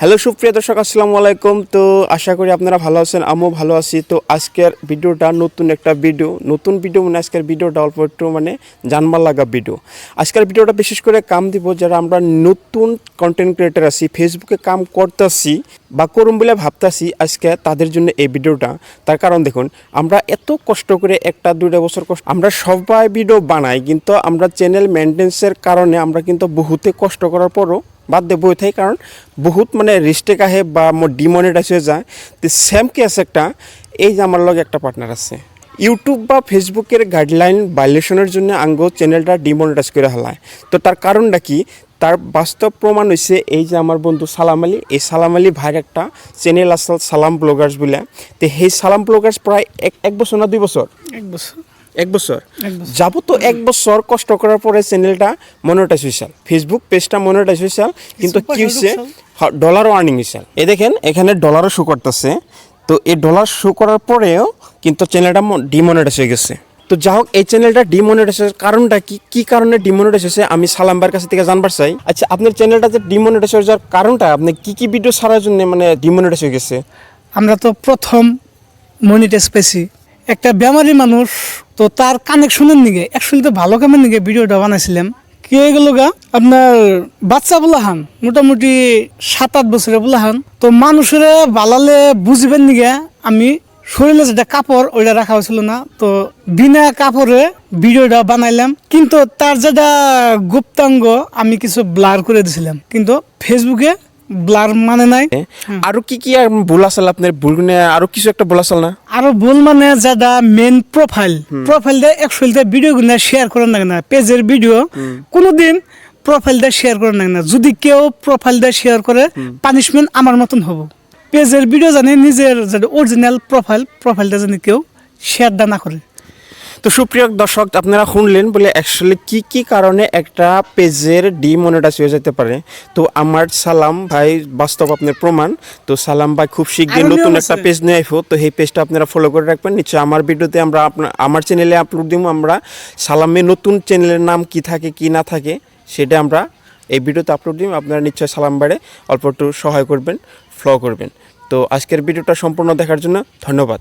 Hello, সুপ্রিয় দর্শক, আসসালামু আলাইকুম। তো আশা করি আপনারা ভালো আছেন, আমিও ভালো আছি। তো আজকের ভিডিওটা নতুন একটা ভিডিও। নতুন ভিডিও মানে আজকের ভিডিওটা অল্প একটু মানে জানবার লাগা ভিডিও। আজকের ভিডিওটা বিশেষ করে কাম দিব যারা আমরা নতুন কন্টেন্ট ক্রিয়েটার আছি ফেসবুকে কাম করতেছি বা করুম বলে ভাবতেছি আজকে তাদের জন্য এই ভিডিওটা। তার কারণ দেখুন, আমরা এত কষ্ট করে একটা, দুইটা বছর কষ্ট আমরা সবাই ভিডিও বানাই, কিন্তু আমরা চ্যানেল মেনটেন্সের কারণে আমরা কিন্তু বহুতে কষ্ট করার পরও বাদ দিয়ে বই থাকি কারণ বহুত মানে রিস্টেক আহে বা মোর ডিমনিটাইজ হয়ে যায়। তো সেম কেস একটা, এই যে আমার লগে একটা পার্টনার আছে। ইউটিউব বা ফেসবুকের গাইডলাইন ভাইলেশনের জন্য আঙ্গ চ্যানেলটা ডিমনিটাইজ করে হেলায়। তো তার কারণটা কি? তার বাস্তব প্রমাণ হয়েছে এই যে আমার বন্ধু সালাম আলী। এই সালাম আলী ভাইয়ের একটা চ্যানেল আছে সালাম ব্লগার্স বলে। তো সেই সালাম ব্লগার্স প্রায় এক এক বছর না দুই বছর? এক বছর। এক বছর। এক যাব তো এক বছর কষ্ট করার পরে চ্যানেলটা মনিটাইজ হয়েছিল ফেসবুক পেজটা মনিটাইজ হয়েছিল কিন্তু কি হয়েছে? ডলারও আর্নিং হয়েছিল এ দেখেন এখানে ডলারও শো করতেছে। তো এই ডলার শো করার পরেও কিন্তু চ্যানেলটা ডিমনিটাইজ হয়ে গেছে। তো যা হোক এই চ্যানেলটা ডিমনিটাইজ কারণটা কি? কি কারণে ডিমনিটাইজ হয়েছে? আমি সালামবার কাছ থেকে জানবার চাই। আচ্ছা আপনার চ্যানেলটা যে ডিমনিটাইজ হয়ে যাওয়ার কারণটা আপনি কি কি ভিডিও ছাড়ার জন্য মানে ডিমনিটাইজ হয়ে গেছে? আমরা তো প্রথম মনিটাইজ পেয়েছি। একটা বেমারি মানুষ, তো তার কানেকশনের নিগে তো ভালো কামের নিগে ভিডিওটা বানাইছিলাম। কি হয়ে গেল গা? আপনার বাচ্চা বলাহান মোটামুটি সাত আট বছরের বলাহান তো মানুষের বালালে বুঝবেন নিগে, আমি শরীরে যেটা কাপড়, ওইটা রাখা হয়েছিল না। তো বিনা কাপড়ে ভিডিওটা বানাইলাম। কিন্তু তার যেটা গুপ্তাঙ্গ, আমি কিছু ব্লার করে দিছিলাম। কিন্তু ফেসবুকে ব্লার মানে নাই। আরও কি কি আর ভুল আপনার ভুল আরও কিছু একটা ভুল আসল না? আরও ভুল মানে যাদা মেন প্রোফাইল প্রোফাইল দিয়ে অ্যাকচুয়ালি ভিডিও গুলো শেয়ার করেন না না। পেজের ভিডিও কোনোদিন প্রোফাইল দিয়ে শেয়ার করেন না। যদি কেউ প্রোফাইল দিয়ে শেয়ার করে পানিশমেন্ট আমার মতন হব। পেজের ভিডিও জানি নিজের যেটা অরিজিনাল প্রোফাইল প্রোফাইলটা জানি কেউ শেয়ার দা না করে। তো সুপ্রিয় দর্শক আপনারা শুনলেন বলে অ্যাকচুয়ালি কি কি কারণে একটা পেজের ডিমনিটাইজ হয়ে যেতে পারে? তো আমার সালাম ভাই বাস্তব আপনার প্রমাণ। তো সালাম ভাই খুব শীঘ্রই নতুন একটা পেজ নিয়ে আইফো তো এই পেজটা আপনারা ফলো করে রাখবেন। নিশ্চয়ই আমার ভিডিওতে আমরা আপনার আমার চ্যানেলে আপলোড দিব। আমরা সালামের নতুন চ্যানেলের নাম কি থাকে কি না থাকে সেটা আমরা এই ভিডিওতে আপলোড দিব। আপনারা নিশ্চয়ই সালাম বাড়ে অল্প একটু সহায় করবেন ফলো করবেন। তো আজকের ভিডিওটা সম্পূর্ণ দেখার জন্য ধন্যবাদ।